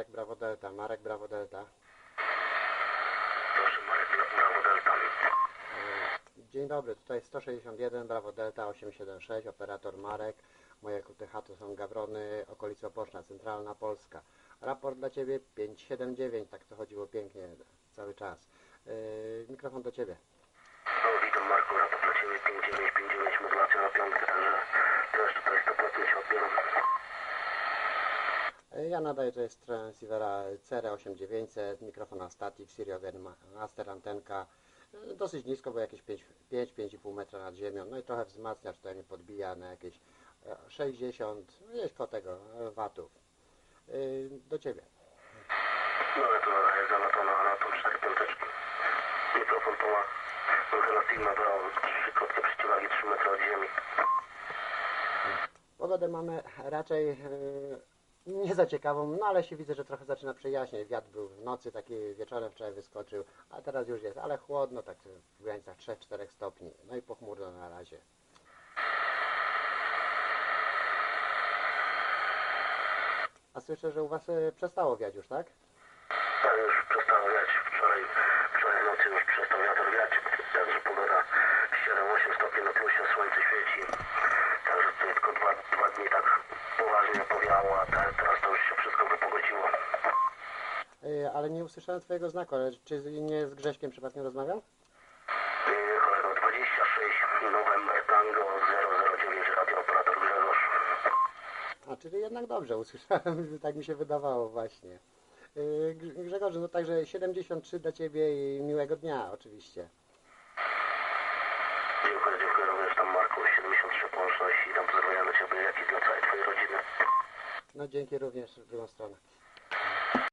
Marek Brawo Delta, Marek Brawo Delta. Proszę Marek Bra- Brawo Delta. Dzień dobry, tutaj 161 Brawo Delta 876, operator Marek. Moje QTH to są Gawrony, okolice Opoczna, centralna Polska. Raport dla Ciebie 579, tak to chodziło pięknie cały czas. E, Mikrofon do Ciebie. Witam Marku, raport dla Ciebie 5959, modulacja na piątkę, także też tutaj 100% się odbieram. E, Ja nadaję, to jest transceivera CR8900, mikrofon Astatic, Siriogen ma- Master, antenka. E, Dosyć nisko, bo jakieś 5-5,5 metra nad ziemią. No i trochę wzmacniacz tutaj mnie podbija na jakieś e, 60, no gdzieś koło tego, e, watów. E, Do Ciebie. No ale to jest zalatona na tą 4 piąteczki. Mikrofon to ma brał 3 kotki przeciwwagi 3 metry od ziemi. Pogodę mamy raczej e, nie za ciekawą, no ale się widzę, że trochę zaczyna przejaśniać. Wiatr był w nocy, taki wieczorem wczoraj wyskoczył, a teraz już jest, ale chłodno, tak w granicach 3-4 stopni. No i pochmurno na razie. A słyszę, że u Was e, przestało wiać już, tak? Tak już przestało wiać. Wczoraj, wczoraj nocy już przestał wiatr wiać. Także pogoda 7-8 stopni na plusie, słońce świeci. Dwa, dni tak poważnie powiało, a te, teraz to już się wszystko wypogodziło. E, Ale nie usłyszałem Twojego znaku, ale czy nie z Grześkiem przypadkiem rozmawiał? Yy, Kolego 26 November Tango 009 radiooperator Grzegorz. A, czyli jednak dobrze usłyszałem, tak mi się wydawało właśnie. Grz- Grzegorz, no także 73 dla Ciebie i miłego dnia oczywiście. Dziękuję, dziękuję również tam Marku 73 Łączność i tam pozdrowienia dla Ciebie, jak i dla całej Twojej rodziny. No dzięki również w drugą stronę.